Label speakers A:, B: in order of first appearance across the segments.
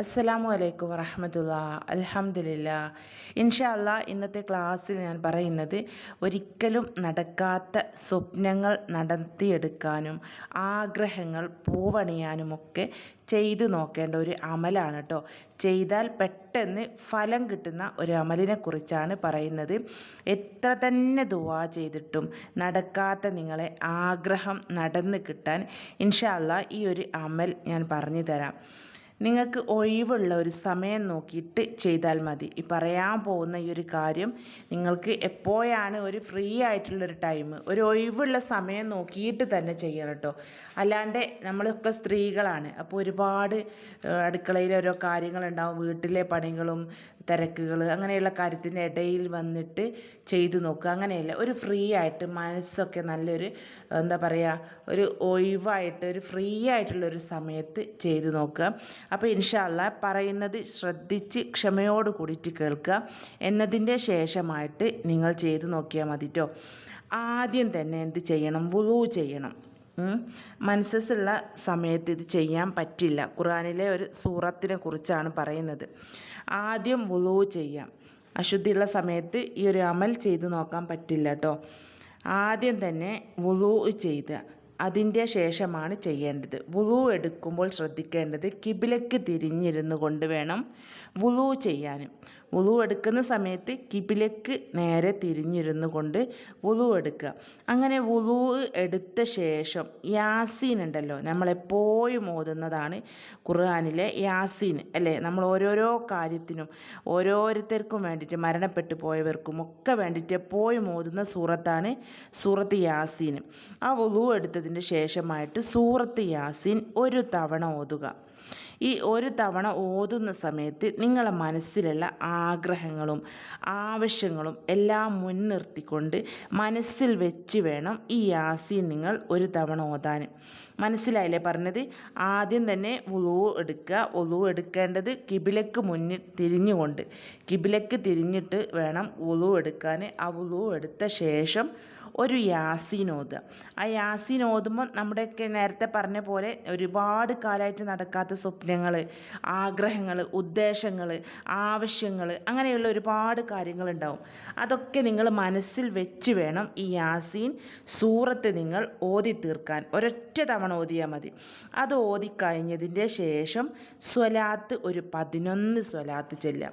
A: അസ്സലാമു അലൈക്കും വറഹമത്തുള്ള അലഹമില്ല ഇൻഷല്ല ഇന്നത്തെ ക്ലാസ്സിൽ ഞാൻ പറയുന്നത് ഒരിക്കലും നടക്കാത്ത സ്വപ്നങ്ങൾ നടത്തിയെടുക്കാനും ആഗ്രഹങ്ങൾ പൂവണിയാനുമൊക്കെ ചെയ്തു നോക്കേണ്ട ഒരു അമലാണ് കേട്ടോ ചെയ്താൽ പെട്ടെന്ന് ഫലം കിട്ടുന്ന ഒരു അമലിനെ കുറിച്ചാണ് പറയുന്നത് എത്ര തന്നെ ദുവാ ചെയ്തിട്ടും നടക്കാത്ത നിങ്ങളെ ആഗ്രഹം നടന്ന് കിട്ടാൻ ഇൻഷല്ല ഈ ഒരു അമൽ ഞാൻ പറഞ്ഞു തരാം നിങ്ങൾക്ക് ഒഴിവുള്ള ഒരു സമയം നോക്കിയിട്ട് ചെയ്താൽ മതി ഈ പറയാൻ പോകുന്ന ഈ ഒരു കാര്യം നിങ്ങൾക്ക് എപ്പോഴാണ് ഒരു ഫ്രീ ആയിട്ടുള്ളൊരു ടൈം ഒരു ഒഴിവുള്ള സമയം നോക്കിയിട്ട് തന്നെ ചെയ്യണം കേട്ടോ അല്ലാണ്ട് നമ്മളൊക്കെ സ്ത്രീകളാണ് അപ്പോൾ ഒരുപാട് അടുക്കളയിൽ ഓരോ കാര്യങ്ങളുണ്ടാവും വീട്ടിലെ പണികളും തിരക്കുകൾ അങ്ങനെയുള്ള കാര്യത്തിൻ്റെ ഇടയിൽ വന്നിട്ട് ചെയ്തു നോക്കുക അങ്ങനെയല്ല ഒരു ഫ്രീ ആയിട്ട് മനസ്സൊക്കെ നല്ലൊരു എന്താ പറയുക ഒരു ഒഴിവായിട്ട് ഒരു ഫ്രീ ആയിട്ടുള്ള ഒരു സമയത്ത് ചെയ്തു നോക്കുക അപ്പോൾ ഇൻഷാല്ല പറയുന്നത് ശ്രദ്ധിച്ച് ക്ഷമയോട് കൂടിയിട്ട് കേൾക്കുക എന്നതിൻ്റെ ശേഷമായിട്ട് നിങ്ങൾ ചെയ്തു നോക്കിയാൽ മതി ആദ്യം തന്നെ എന്ത് ചെയ്യണം വുളു ചെയ്യണം മൻസസ്സുള്ള സമയത്ത് ഇത് ചെയ്യാൻ പറ്റില്ല ഖുറാനിലെ ഒരു സൂറത്തിനെ കുറിച്ചാണ് പറയുന്നത് ആദ്യം വുളൂ ചെയ്യാം അശുദ്ധിയുള്ള സമയത്ത് ഈ ഒരു അമൽ ചെയ്ത് നോക്കാൻ പറ്റില്ല കേട്ടോ ആദ്യം തന്നെ വുളൂ ചെയ്ത് അതിൻ്റെ ശേഷമാണ് ചെയ്യേണ്ടത് വുളു എടുക്കുമ്പോൾ ശ്രദ്ധിക്കേണ്ടത് കിബിലയ്ക്ക് തിരിഞ്ഞിരുന്നു കൊണ്ട് വേണം വുളു ചെയ്യാനും വുളു എടുക്കുന്ന സമയത്ത് കിബിലേക്ക് നേരെ തിരിഞ്ഞിരുന്നു കൊണ്ട് വുളു എടുക്കുക അങ്ങനെ വുളു എടുത്ത ശേഷം യാസീൻ ഉണ്ടല്ലോ നമ്മളെപ്പോഴും ഓതുന്നതാണ് ഖുർആാനിലെ യാസീൻ അല്ലേ നമ്മൾ ഓരോരോ കാര്യത്തിനും ഓരോരുത്തർക്കും വേണ്ടിയിട്ട് മരണപ്പെട്ടു പോയവർക്കും ഒക്കെ വേണ്ടിയിട്ട് എപ്പോഴും ഓതുന്ന സൂറത്താണ് സൂറത്ത് യാസീൻ ആ വുളു എടുത്തതിന് ശേഷമായിട്ട് സൂറത്ത് യാസീൻ ഒരു തവണ ഓതുക ഈ ഒരു തവണ ഓതുന്ന സമയത്ത് നിങ്ങളുടെ മനസ്സിലുള്ള ആഗ്രഹങ്ങളും ആവശ്യങ്ങളും എല്ലാം മുൻനിർത്തിക്കൊണ്ട് മനസ്സിൽ വെച്ച് വേണം ഈ യാസീൻ നിങ്ങൾ ഒരു തവണ ഓതാൻ മനസ്സിലായില്ലേ പറഞ്ഞത് ആദ്യം തന്നെ ഉളു എടുക്കുക ഉളു എടുക്കേണ്ടത് കിബിലക്ക് മുന്നിൽ തിരിഞ്ഞുകൊണ്ട് കിബിലക്ക് തിരിഞ്ഞിട്ട് വേണം ഉളു എടുക്കാൻ ആ ഉളു എടുത്ത ശേഷം ഒരു യാസിനോദ് ആ യാസിനോദുമ്പോൾ നമ്മുടെയൊക്കെ നേരത്തെ പറഞ്ഞ പോലെ ഒരുപാട് കാലമായിട്ട് നടക്കാത്ത സ്വപ്നങ്ങൾ ആഗ്രഹങ്ങൾ ഉദ്ദേശങ്ങൾ ആവശ്യങ്ങൾ അങ്ങനെയുള്ള ഒരുപാട് കാര്യങ്ങളുണ്ടാവും അതൊക്കെ നിങ്ങൾ മനസ്സിൽ വെച്ച് വേണം ഈ യാസീൻ സൂറത്ത് നിങ്ങൾ ഓതി തീർക്കാൻ ഒരൊറ്റ തവണ ഓതിയാൽ മതി അത് ഓതിക്കഴിഞ്ഞതിൻ്റെ ശേഷം സ്വലാത്ത് ഒരു പതിനൊന്ന് സ്വലാത്ത് ചെല്ലാം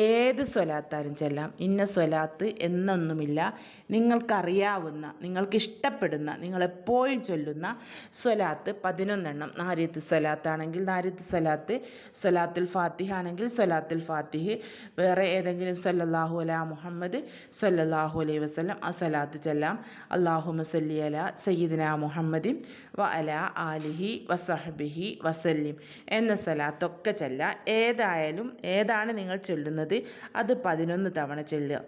A: ഏത് സ്വലാത്താലും ചെല്ലാം ഇന്ന സ്വലാത്ത് എന്നൊന്നുമില്ല നിങ്ങൾക്കറിയാം പറയാവുന്ന നിങ്ങൾക്കിഷ്ടപ്പെടുന്ന നിങ്ങളെപ്പോഴും ചൊല്ലുന്ന സ്വലാത്ത് പതിനൊന്നെണ്ണം നാരിയത്ത് സ്വലാത്താണെങ്കിൽ നാരിയത്ത് സ്വലാത്ത് സ്വലാത്തുൽ ഫാത്തിഹ ആണെങ്കിൽ സ്വലാത്തുൽ ഫാത്തിഹ് വേറെ ഏതെങ്കിലും സല്ലല്ലാഹു അല മുഹമ്മദ് സല്ലല്ലാഹു അലൈഹി വസ്ലം ആ സ്വലാത്ത് ചെല്ലാം അള്ളാഹു മസല്ലി അല സയ്യിദിന മുഹമ്മദി വ അല ആലിഹി വസഹബിഹി വസല്ലിം എന്ന സ്ഥലത്തൊക്കെ ചെല്ലാം ഏതായാലും ഏതാണ് നിങ്ങൾ ചൊല്ലുന്നത് അത് പതിനൊന്ന് തവണ ചെല്ലുക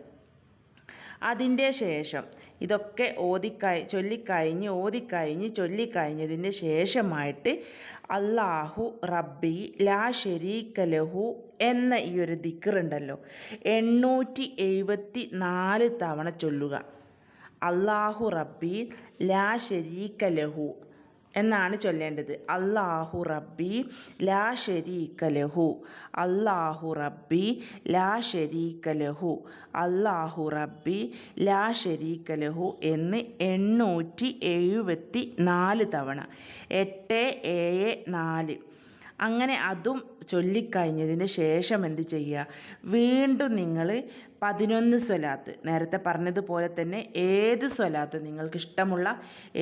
A: അതിൻ്റെ ശേഷം ഇതൊക്കെ ഓതിക്കഴി ചൊല്ലിക്കഴിഞ്ഞ് ഓതിക്കഴിഞ്ഞ് ചൊല്ലിക്കഴിഞ്ഞതിൻ്റെ ശേഷമായിട്ട് അള്ളാഹു റബ്ബി ലാ ഷെരീക്ക ലഹു എന്ന ഈ ഒരു ദിക്കറുണ്ടല്ലോ എണ്ണൂറ്റി എഴുപത്തി നാല് തവണ ചൊല്ലുക അള്ളാഹു റബ്ബി ലാ ഷെരീക്ക ലഹു എന്നാണ് ചൊല്ലേണ്ടത് അള്ളാഹു റബ്ബി ലാ ഷരീക ലഹു അള്ളാഹു റബ്ബി ലാ ഷരീക ലഹു അള്ളാഹു റബ്ബി ലാ ഷരീക ലഹു എന്ന് എണ്ണൂറ്റി എഴുപത്തി നാല് തവണ എട്ട് ഏഴ് നാല് അങ്ങനെ അതും ചൊല്ലിക്കഴിഞ്ഞതിന് ശേഷം എന്ത് ചെയ്യുക വീണ്ടും നിങ്ങൾ പതിനൊന്ന് സ്വലാത്ത് നേരത്തെ പറഞ്ഞതുപോലെ തന്നെ ഏത് സ്വലാത്ത് നിങ്ങൾക്ക് ഇഷ്ടമുള്ള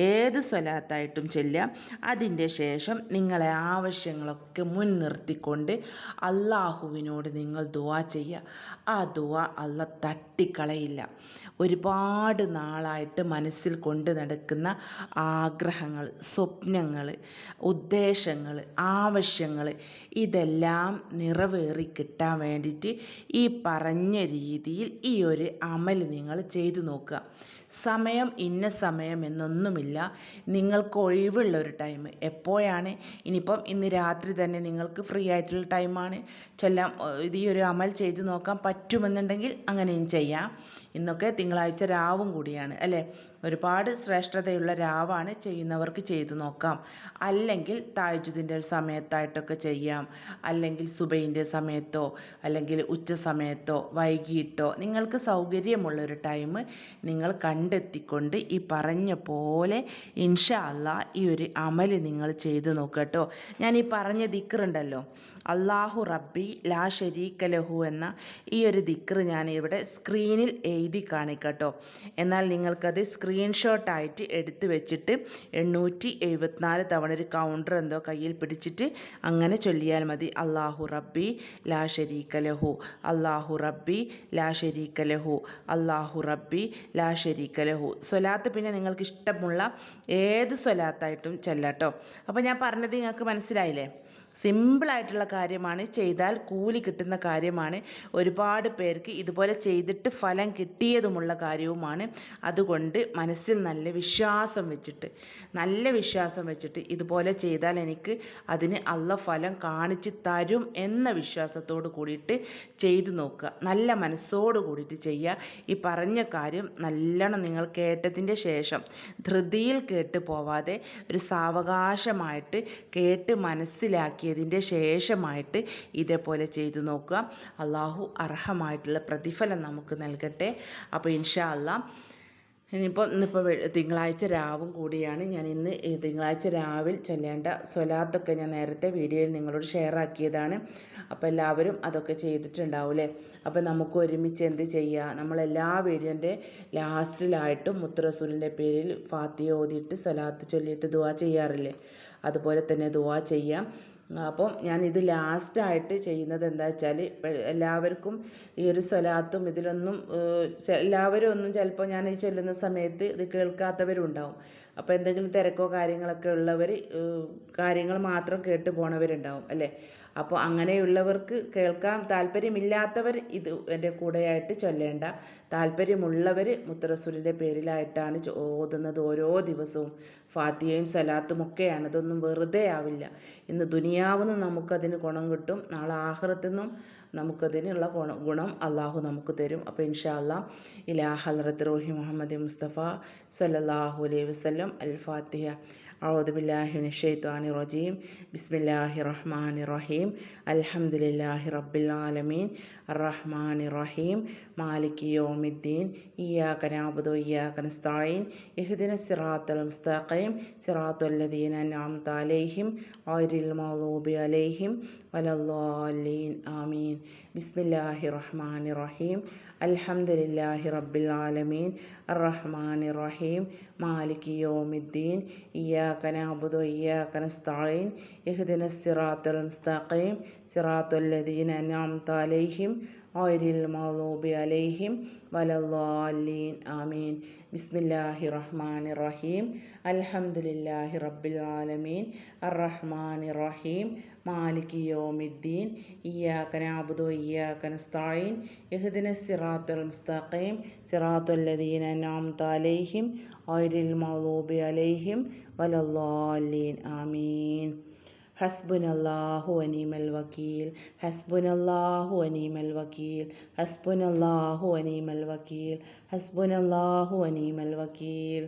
A: ഏത് സ്വലാത്തായിട്ടും ചെല്ലുക അതിൻ്റെ ശേഷം നിങ്ങളെ ആവശ്യങ്ങളൊക്കെ മുൻനിർത്തിക്കൊണ്ട് അള്ളാഹുവിനോട് നിങ്ങൾ ദുവാ ചെയ്യുക ആ ദുവാ അല്ല തട്ടിക്കളയില്ല ഒരുപാട് നാളായിട്ട് മനസ്സിൽ കൊണ്ട് നടക്കുന്ന ആഗ്രഹങ്ങൾ സ്വപ്നങ്ങൾ ഉദ്ദേശങ്ങൾ ആവശ്യങ്ങൾ ഇതെല്ലാം നിറവേറി കിട്ടാൻ വേണ്ടിയിട്ട് ഈ പറഞ്ഞ രീതിയിൽ ഈ ഒരു അമൽ നിങ്ങൾ ചെയ്തു നോക്കുക സമയം ഇന്ന സമയം എന്നൊന്നുമില്ല നിങ്ങൾക്ക് ഒഴിവുള്ള ഒരു ടൈം എപ്പോഴാണ് ഇനിയിപ്പം ഇന്ന് രാത്രി തന്നെ നിങ്ങൾക്ക് ഫ്രീ ആയിട്ടുള്ള ടൈമാണ് ചെല്ലാം ഇത് ഈ ഒരു അമൽ ചെയ്ത് നോക്കാൻ പറ്റുമെന്നുണ്ടെങ്കിൽ അങ്ങനെയും ചെയ്യാം ഇന്നൊക്കെ തിങ്കളാഴ്ച രാവും കൂടിയാണ് അല്ലേ ഒരുപാട് ശ്രേഷ്ഠതയുള്ള രാവാണ് ചെയ്യുന്നവർക്ക് ചെയ്തു നോക്കാം അല്ലെങ്കിൽ താജ്ജുദിൻ്റെ സമയത്തായിട്ടൊക്കെ ചെയ്യാം അല്ലെങ്കിൽ സുബൈൻ്റെ സമയത്തോ അല്ലെങ്കിൽ ഉച്ച സമയത്തോ വൈകിട്ടോ നിങ്ങൾക്ക് സൗകര്യമുള്ളൊരു ടൈം നിങ്ങൾ കണ്ടെത്തിക്കൊണ്ട് ഈ പറഞ്ഞ പോലെ ഇൻഷാ അല്ല ഈ ഒരു അമൽ നിങ്ങൾ ചെയ്തു നോക്കട്ടോ ഞാൻ ഈ പറഞ്ഞ ദിക്കറുണ്ടല്ലോ അള്ളാഹു റബ്ബി ലാ ഷരീക്ക ലഹു എന്ന ഈ ഒരു ദിക്കർ ഞാൻ ഇവിടെ സ്ക്രീനിൽ എഴുതി കാണിക്കട്ടോ എന്നാൽ നിങ്ങൾക്കത് സ്ക്രീൻ സ്ക്രീൻഷോട്ട് ആയിട്ട് എടുത്ത് വെച്ചിട്ട് എണ്ണൂറ്റി എഴുപത്തിനാല് തവണ ഒരു കൗണ്ടർ എന്തോ കയ്യിൽ പിടിച്ചിട്ട് അങ്ങനെ ചൊല്ലിയാൽ മതി അള്ളാഹു റബ്ബി ലാ ഷരീക്ക ലഹു അള്ളാഹു റബ്ബി ലാ ഷരീക്ക ലഹു അള്ളാഹു റബ്ബി ലാ ഷരീക്ക ലഹു സ്വലാത്ത് പിന്നെ നിങ്ങൾക്ക് ഇഷ്ടമുള്ള ഏത് സ്വലാത്തായിട്ടും ചെല്ലാട്ടോ അപ്പോൾ ഞാൻ പറഞ്ഞത് നിങ്ങൾക്ക് മനസ്സിലായില്ലേ സിമ്പിളായിട്ടുള്ള കാര്യമാണ് ചെയ്താൽ കൂലി കിട്ടുന്ന കാര്യമാണ് ഒരുപാട് പേർക്ക് ഇതുപോലെ ചെയ്തിട്ട് ഫലം കിട്ടിയതുമുള്ള കാര്യവുമാണ് അതുകൊണ്ട് മനസ്സിൽ നല്ല വിശ്വാസം വെച്ചിട്ട് നല്ല വിശ്വാസം വെച്ചിട്ട് ഇതുപോലെ ചെയ്താൽ എനിക്ക് അതിന് അള്ള ഫലം കാണിച്ചു തരും എന്ന വിശ്വാസത്തോട് കൂടിയിട്ട് ചെയ്തു നോക്കുക നല്ല മനസ്സോട് കൂടിയിട്ട് ചെയ്യുക ഈ പറഞ്ഞ കാര്യം നല്ലോണം നിങ്ങൾ കേട്ടതിൻ്റെ ശേഷം ധൃതിയിൽ കേട്ട് പോവാതെ ഒരു സാവകാശമായിട്ട് കേട്ട് മനസ്സിലാക്കി ഉണ്ടാക്കിയതിൻ്റെ ശേഷമായിട്ട് ഇതേപോലെ ചെയ്തു നോക്കുക അള്ളാഹു അർഹമായിട്ടുള്ള പ്രതിഫലം നമുക്ക് നൽകട്ടെ അപ്പോൾ ഇൻഷാ അല്ല ഇനിയിപ്പോൾ ഇന്നിപ്പോൾ തിങ്കളാഴ്ച രാവും കൂടിയാണ് ഞാൻ ഇന്ന് തിങ്കളാഴ്ച രാവിൽ ചൊല്ലേണ്ട സ്വലാത്തൊക്കെ ഞാൻ നേരത്തെ വീഡിയോയിൽ നിങ്ങളോട് ഷെയർ ആക്കിയതാണ് അപ്പോൾ എല്ലാവരും അതൊക്കെ ചെയ്തിട്ടുണ്ടാവില്ലേ അപ്പോൾ നമുക്ക് ഒരുമിച്ച് എന്ത് ചെയ്യുക നമ്മളെല്ലാ വീഡിയോൻ്റെ ലാസ്റ്റിലായിട്ടും മുത്തറസൂലിൻ്റെ പേരിൽ ഫാത്തി ഓതിയിട്ട് സ്വലാത്ത് ചൊല്ലിയിട്ട് ദുവാ ചെയ്യാറില്ലേ അതുപോലെ തന്നെ ദുവാ ചെയ്യാം അപ്പം ഞാനിത് ലാസ്റ്റായിട്ട് ചെയ്യുന്നത് എന്താ വെച്ചാൽ എല്ലാവർക്കും ഈ ഒരു സ്വലാത്തും ഇതിലൊന്നും എല്ലാവരും ഒന്നും ചിലപ്പോൾ ഞാൻ ഈ ചൊല്ലുന്ന സമയത്ത് ഇത് കേൾക്കാത്തവരും ഉണ്ടാവും അപ്പോൾ എന്തെങ്കിലും തിരക്കോ കാര്യങ്ങളൊക്കെ ഉള്ളവർ കാര്യങ്ങൾ മാത്രം കേട്ട് പോണവരുണ്ടാവും അല്ലേ അപ്പോൾ അങ്ങനെയുള്ളവർക്ക് കേൾക്കാൻ താല്പര്യമില്ലാത്തവർ ഇത് എൻ്റെ കൂടെയായിട്ട് ചൊല്ലേണ്ട താല്പര്യമുള്ളവർ മുത്തറസൂലിൻ്റെ പേരിലായിട്ടാണ് ഓതുന്നത് ഓരോ ദിവസവും ഫാത്തിയയും സലാത്തും ഒക്കെയാണ് അതൊന്നും വെറുതെ ആവില്ല ഇന്ന് ദുനിയാവുന്ന നമുക്കതിന് ഗുണം കിട്ടും നാളെ ആഹ്റത്തുനിന്നും നമുക്കതിനുള്ള ഗുണ ഗുണം അള്ളാഹു നമുക്ക് തരും അപ്പോൾ ഇൻഷാ അല്ലാ ഇലാ ഹലറത്ത് റോഹി മുഹമ്മദ് മുസ്തഫ സല്ലാഹു അലൈഹി വസ്ലം അൽ ഫാത്തിഹ ഔദുബില്ലാഹിൻ ഷെയ്ത്വാനി റജീം ബിസ്മില്ലാഹിർ റഹ്മാനിർ റഹീം അൽഹംദുലില്ലാഹി റബ്ബിൽ ആലമീൻ റഹ്മാനിർ റഹീം മാലിക് യോമിദ്ദീൻ ഇയാക്ക നാബുദു ഇയാക്ക നസ്തഈൻ ഇഹ്ദിന സിറാത്തൽ മുസ്തഖീം സിറാത്തുല്ലദീൻ അൻഅംത അലൈഹിം ഗൈറിൽ മഗ്ളൂബി അലൈഹിം വലല്ലാലീൻ ആമീൻ ബിസ്മില്ലാഹി റഹ്മാൻ റഹീം അൽഹംദുലില്ലാഹി റബ്ബിൽ ആലമീൻ റഹ്മാൻ റഹീം മാലിക് യോമിദ്ദീൻ ഇയാക്ക നഅബുദു ഇയാക്ക നസ്തഈൻ ഇഹ്ദിന സിറാത്തുൽ മുസ്തഖീം സിറാത്തുൽ ലദീന അൻഅംത അലൈഹിം ഗൈരിൽ മഗ്ദൂബി അലൈഹിം വലല്ലാലീൻ ആമീൻ ബിസ്മില്ലാഹി റഹ്മാൻ റഹീം അൽഹംദുലില്ലാഹി റബ്ബിൽ ആലമീൻ അർ റഹ്മാൻ റഹീം مالك يوم الدين إياك نعبد وإياك نستعين اهدنا الصراط المستقيم صراط الذين أنعمت عليهم غير المغضوب عليهم ولا الضالين آمين حسبنا الله ونعم الوكيل حسبنا الله ونعم الوكيل حسبنا الله ونعم الوكيل حسبنا الله ونعم الوكيل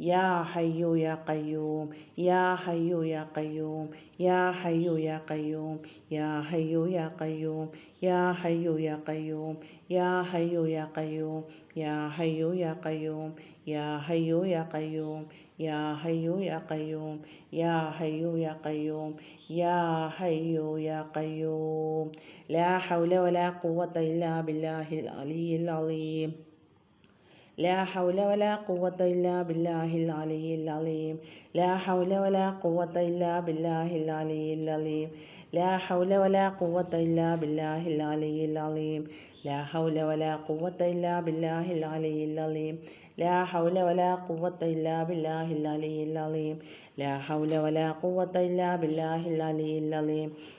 A: يا حي يا قيوم يا حي يا قيوم يا حي يا قيوم يا حي يا قيوم يا حي يا قيوم يا حي يا قيوم يا حي يا قيوم يا حي يا قيوم يا حي يا قيوم يا حي يا قيوم يا حي يا قيوم لا حول ولا قوة إلا بالله العلي العظيم لا حول ولا قوة إلا بالله العلي العليم لا حول ولا قوة إلا بالله العلي العليم لا حول ولا قوة إلا بالله العلي العليم لا حول ولا قوة إلا بالله العلي العليم لا حول ولا قوة إلا بالله العلي العليم لا حول ولا قوة إلا بالله العلي العليم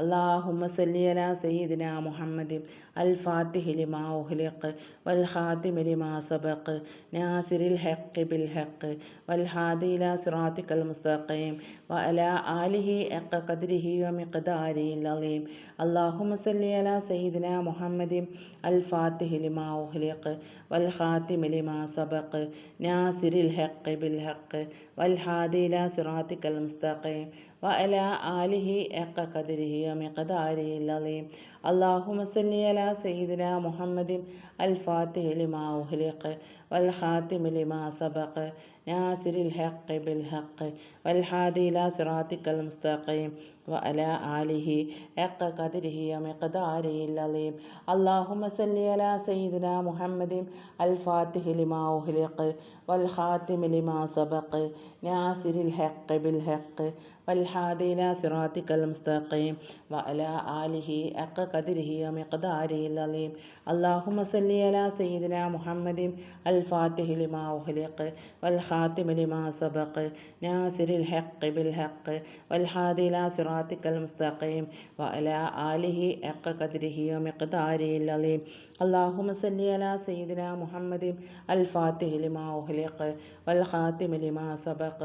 A: അള്ളാഹുമ്മ സല്ലിയല സയ്യിദിന മുഹമ്മദ് അൽ ഫാത്തിഹിലിമാ ഉഹ്ലിഖ് വൽ ഹാദിമിലിമാ സബഖ് നാസിരിൽ ഹഖ് ബിൽ ഹഖ് വൽ ഹാദില സിറാത്തിക്കൽ മുസ്തഖീം വ അല ആലിഹി എക്ക കദ്രിഹി വ മിഖ്ദാരി അലീം അള്ളാഹുമ്മ സല്ലിയല സയ്യിദിന മുഹമ്മദ് അൽ ഫാത്തിഹിലിമാ ഉഹ്ലിഖ് വൽ ഹാദിമിലിമാ സബഖ് നാസിരിൽ ഹഖ് ബിൽ ഹഖ് വൽ ഹാദില സിറാത്തിക്കൽ മുസ്തഖീം وإلى آله حق قدره ومقداره اللظيم اللهم صل على سيدنا محمد الفاتح لما أهلق والخاتم لما سبق ناصر الحق بالحق والحادي إلى صراطك المستقيم وعلى آله حق قدره ومقداره العظيم اللهم صل على سيدنا محمد الفاتح لما أهلق والخاتم لما سبق ناصر الحق بالحق والحادي إلى صراطك المستقيم وعلى آله حق وقدره ومقداره العظيم اللهم صل على سيدنا محمد الفاتح لما أخلق والخاتم لما سبق ناصر الحق بالحق والحادي إلى صراطك المستقيم وعلى آله حق قدره ومقداره العظيم اللهم صل على سيدنا محمد الفاتح لما أخلق والخاتم لما سبق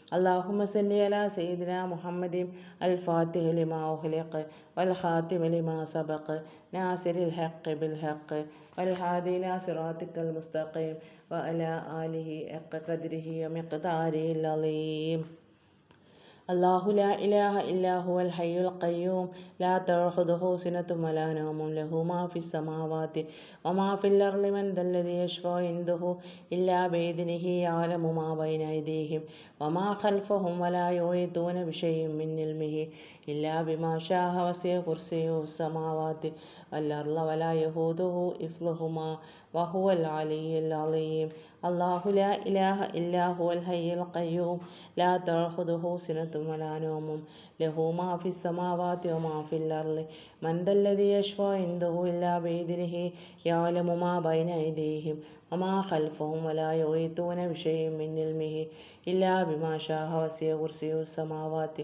A: اللهم صل على سيدنا محمد الفاتح لما أغلق والخاتم لما سبق ناصر الحق بالحق والهادينا صراطك المستقيم وعلى آله حق قدره ومقداره العظيم അള്ളാഹു ലാ ഇലാഹ ഇല്ലാഹു അൽ ഹയ്യുൽ ഖയ്യൂം ലാ തഅഖുദുഹു സിനത്തും വലാ നൗമുൻ ലഹു മാ ഫിസ് സമാവാതി വമാ ഫിൽ അർളി മൻ ദല്ലദീ യശ്ഫഉ ഇൻദഹു ഇല്ലാ ബിഇദ്നിഹി യഅലമു മാ ബൈന അയ്ദീഹിം വമാ ഖൽഫഹും വലാ യുഈതൂന ബിശൈഇൻ മിൻ ഇൽമിഹി ഇല്ലാ ബിമാഷാഹവസ്യ കുർസിയു സമാവാത്തി വല്ലർല വല യഹൂദുഹു ഇഫ്ലുഹുമാ വഹുവൽ അലിയുൽ അലീം അള്ളാഹു ലാ ഇലാഹ ഇല്ലാഹു ഹയ്യുൽ ഖയ്യൂം ലാ തഅഖുദുഹു സിനത്തും വലാ നൗമും ലഹു മാ വമാ ഫിൽ അർളി മൻ ദല്ലദി യശ്ഫഉ ഇൻദഹു ഇല്ലാ ബിഇദ്നിഹി യഅലമു ബൈന ഐദീഹിം വമാ ഖൽഫഹും വലാ യുഈതൂന ബിശൈഇൻ മിൻ ഇൽമിഹി ഇല്ലാ ബിമാ ശാഅ വസിയ കുർസിയു സമാവാതി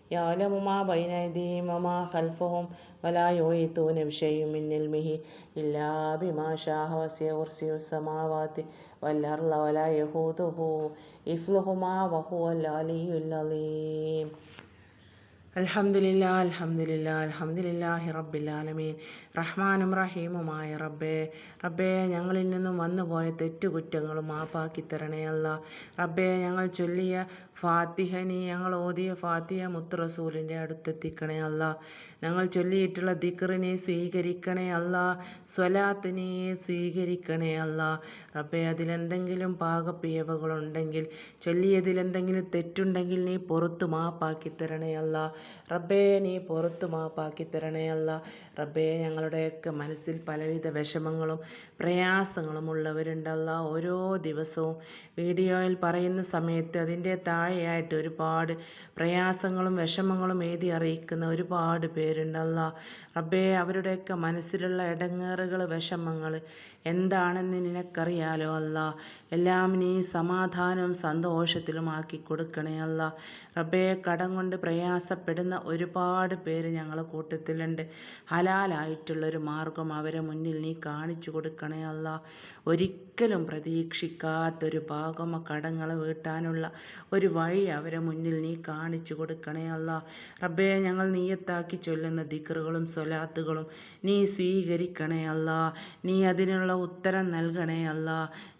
A: يعلم ما بين أيديهم وما خلفهم ولا يحيطون بشيء من علمه إلا بما شاء وسع كرسي السماوات والأرض ولا يهوده إفلهما وهو العلي العظيم അൽഹംദുലില്ലാ അൽഹംദുലില്ലാ അൽഹംദുലില്ലാഹി റബ്ബില്ലാലമീൻ റഹ്മാനും റഹീമുമായ റബ്ബേ റബ്ബേ ഞങ്ങളിൽ നിന്നും വന്നുപോയ തെറ്റുകുറ്റങ്ങളും മാപ്പാക്കി തരണേ അല്ല റബ്ബേ ഞങ്ങൾ ചൊല്ലിയ ഫാത്തിഹ നീ ഞങ്ങൾ ഓതിയ ഫാത്തിഹ മുത്ത് റസൂലിൻ്റെ അടുത്തെത്തിക്കണേ അല്ല ഞങ്ങൾ ചൊല്ലിയിട്ടുള്ള ദിക്റിനെ സ്വീകരിക്കണേ അല്ല സ്വലാത്തിനെ സ്വീകരിക്കണേ അല്ല റബ്ബെ അതിലെന്തെങ്കിലും പാകപ്പിയവകളുണ്ടെങ്കിൽ ചൊല്ലിയതിലെന്തെങ്കിലും തെറ്റുണ്ടെങ്കിൽ നീ പുറത്ത് മാപ്പാക്കി തരണേ അല്ല റബ്ബേ നീ പുറത്തു മാപ്പാക്കി തരണേ അല്ല റബ്ബേ ഞങ്ങളുടെയൊക്കെ മനസ്സിൽ പലവിധ വിഷമങ്ങളും പ്രയാസങ്ങളും ഉള്ളവരുണ്ടല്ല ഓരോ ദിവസവും വീഡിയോയിൽ പറയുന്ന സമയത്ത് അതിൻ്റെ താഴെയായിട്ട് ഒരുപാട് പ്രയാസങ്ങളും വിഷമങ്ങളും എഴുതി അറിയിക്കുന്ന ഒരുപാട് പേരുണ്ടല്ല റബ്ബേ അവരുടെയൊക്കെ മനസ്സിലുള്ള ഇടങ്ങേറുകൾ വിഷമങ്ങൾ എന്താണെന്ന് നിനക്കറിയാലോ അല്ല എല്ലാം നീ സമാധാനവും സന്തോഷത്തിലുമാക്കി ആക്കി കൊടുക്കണേ അല്ല റബ്ബേ കടം കൊണ്ട് പ്രയാസപ്പെടുന്ന ഒരുപാട് പേര് ഞങ്ങൾ കൂട്ടത്തിലുണ്ട് ഹലാലായിട്ടുള്ളൊരു മാർഗം അവരെ മുന്നിൽ നീ കാണിച്ചു കൊടുക്കണേ അല്ല ഒരിക്കലും പ്രതീക്ഷിക്കാത്തൊരു ഭാഗമ കടങ്ങളെ വീട്ടാനുള്ള ഒരു വഴി അവരെ മുന്നിൽ നീ കാണിച്ചു കൊടുക്കണേ അല്ല റബ്ബേ ഞങ്ങൾ നീയത്താക്കി ചൊല്ലുന്ന ദിക്റുകളും സ്വലാത്തുകളും നീ സ്വീകരിക്കണേ അല്ല നീ അതിനുള്ള ഉത്തരം നൽകണേ അല്ല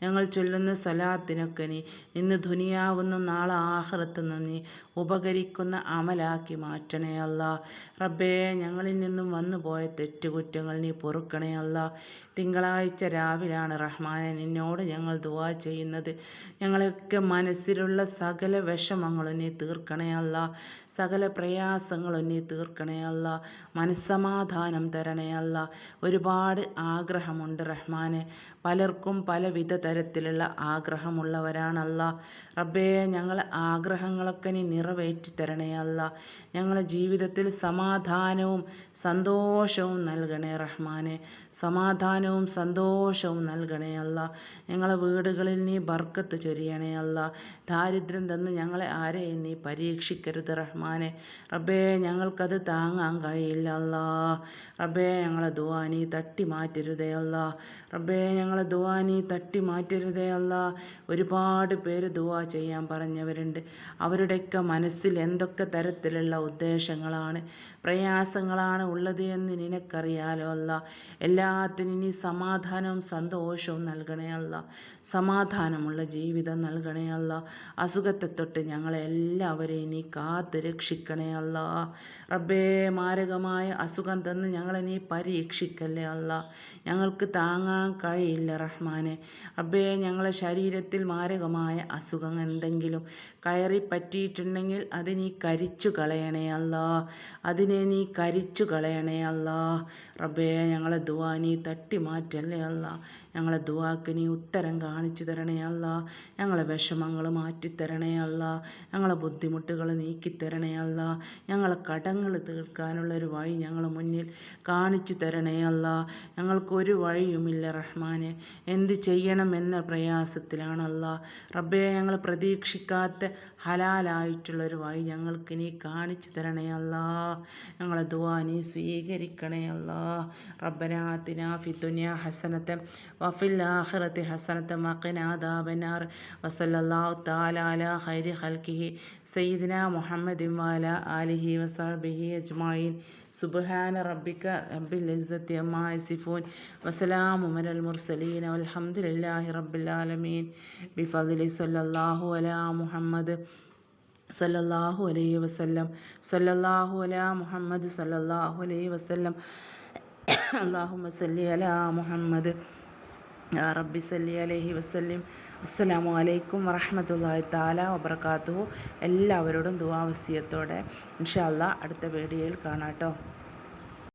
A: ഞങ്ങൾ ചൊല്ലുന്ന സ്വലാത്തിനൊക്കെ നീ ഇന്ന് ധുനിയാവുന്ന നാളെ ആഹൃത്തുന്ന നീ ഉപകരിക്കുന്ന അമലാക്കി മാറ്റണേ അല്ല റബ്ബേ ഞങ്ങളിൽ നിന്നും വന്നു പോയ തെറ്റുകുറ്റങ്ങൾ നീ പൊറുക്കണേ അല്ല തിങ്കളാഴ്ച രാവിലാണ് റഹ്മാനെ നിന്നോട് ഞങ്ങൾ ദുവാ ചെയ്യുന്നത് ഞങ്ങളൊക്കെ മനസ്സിലുള്ള സകല വിഷമങ്ങളും നീ തീർക്കണേ അല്ല സകല പ്രയാസങ്ങളും നീ തീർക്കണേ അല്ല മനസ്സമാധാനം തരണേ അല്ല ഒരുപാട് ആഗ്രഹമുണ്ട് റഹ്മാനെ പലർക്കും പലവിധ തരത്തിലുള്ള ആഗ്രഹമുള്ളവരാണല്ല റബ്ബേ ഞങ്ങളെ ആഗ്രഹങ്ങളൊക്കെ നീ നിറവേറ്റി തരണേ അല്ല ഞങ്ങളെ ജീവിതത്തിൽ സമാധാനവും സന്തോഷവും നൽകണേ റഹ്മാനെ സമാധാനവും സന്തോഷവും നൽകണേ അല്ല ഞങ്ങളെ വീടുകളിൽ നീ ബർക്കത്ത് ചൊരിയണേ അല്ല ദാരിദ്ര്യം തന്ന് ഞങ്ങളെ ആരെയും നീ പരീക്ഷിക്കരുത് റഹ്മാനെ റബ്ബേ ഞങ്ങൾക്കത് താങ്ങാൻ കഴിയില്ല അല്ല റബ്ബേ ഞങ്ങളെ ദുവാനി തട്ടി മാറ്റരുതേ അല്ല റബ്ബേ ഞങ്ങൾ ഞങ്ങളെ ദുവാ നീ തട്ടി മാറ്റരുതേ അല്ല ഒരുപാട് പേര് ദുവാ ചെയ്യാൻ പറഞ്ഞവരുണ്ട് അവരുടെയൊക്കെ മനസ്സിൽ എന്തൊക്കെ തരത്തിലുള്ള ഉദ്ദേശങ്ങളാണ് പ്രയാസങ്ങളാണ് ഉള്ളത് എന്ന് നിനക്കറിയാലോ അല്ല എല്ലാത്തിനും നീ സമാധാനവും സന്തോഷവും നൽകണേ അല്ല സമാധാനമുള്ള ജീവിതം നൽകണേ അല്ല അസുഖത്തെ തൊട്ട് ഞങ്ങളെ എല്ലാവരെയും നീ കാത്ത് രക്ഷിക്കണേ അല്ല റബ്ബേ മാരകമായ അസുഖം തന്ന് ഞങ്ങളെ നീ പരീക്ഷിക്കല്ലേ അല്ല ഞങ്ങൾക്ക് താങ്ങാൻ കഴിയില്ല ഇല്ല റഹ്മാനെ അബ്ബേ ഞങ്ങളെ ശരീരത്തിൽ മാരകമായ അസുഖം എന്തെങ്കിലും കയറി പറ്റിയിട്ടുണ്ടെങ്കിൽ അത് നീ കരിച്ചു കളയണേ അല്ലാ അതിനെ നീ കരിച്ചു കളയണേ അല്ലാ റബ്ബേ ഞങ്ങളെ ദുവാ നീ തട്ടി മാറ്റല്ലേ അല്ല ഞങ്ങളെ ദുവാക്ക് നീ ഉത്തരം കാണിച്ചു തരണേ അല്ല ഞങ്ങളെ വിഷമങ്ങൾ മാറ്റിത്തരണേ അല്ല ഞങ്ങളെ ബുദ്ധിമുട്ടുകൾ നീക്കിത്തരണേ അല്ല ഞങ്ങളെ കടങ്ങൾ തീർക്കാനുള്ളൊരു വഴി ഞങ്ങൾ മുന്നിൽ കാണിച്ചു തരണേ അല്ല ഞങ്ങൾക്കൊരു വഴിയുമില്ല റഹ്മാനെ എന്ത് ചെയ്യണമെന്ന പ്രയാസത്തിലാണല്ല റബ്ബേ ഞങ്ങൾ പ്രതീക്ഷിക്കാത്ത ഒരു വഴി ഞങ്ങൾക്ക് നീ കാണിച്ചു തരണേ അല്ല ഞങ്ങളെ ദുവാ നീ സ്വീകരിക്കണേ അല്ല റബ്ബനാത്തിന ഫി ഹസനത്തെ വഫിൽ ഹസനത്തെ മക്കനാദാബനാർ വസല്ലാഹു താലാല ഹൈരി ഹൽക്കിഹി സയ്യിദിന മുഹമ്മദ് ഇമാല അലിഹി വസാബിഹി അജ്മായിൻ സുബ്ഹാന റബ്ബിക റബ്ബിൽ ഇസ്സത്തി സിഫോൻ യസിഫൂൻ വസലാമു മുർസലീൻ വൽഹംദുലില്ലാഹി റബ്ബിൽ ആലമീൻ ബിഫദ്ലി സല്ലല്ലാഹു അലാ മുഹമ്മദ് സല്ലാഹു അലൈഹി വസല്ലം സല്ലല്ലാഹു അലാ മുഹമ്മദ് സല്ലല്ലാഹു അലൈഹി വസല്ലം അള്ളാഹു സല്ലി അലാ മുഹമ്മദ് റബ്ബി സല്ലി അലൈഹി വസല്ലം അസ്സലാമു അലൈക്കും വറഹമത്തല്ലാഹി താല വബർക്കാത്തു എല്ലാവരോടും ദുവാവസ്യത്തോടെ ഇൻഷാല്ല അടുത്ത വീഡിയോയിൽ കാണാം കേട്ടോ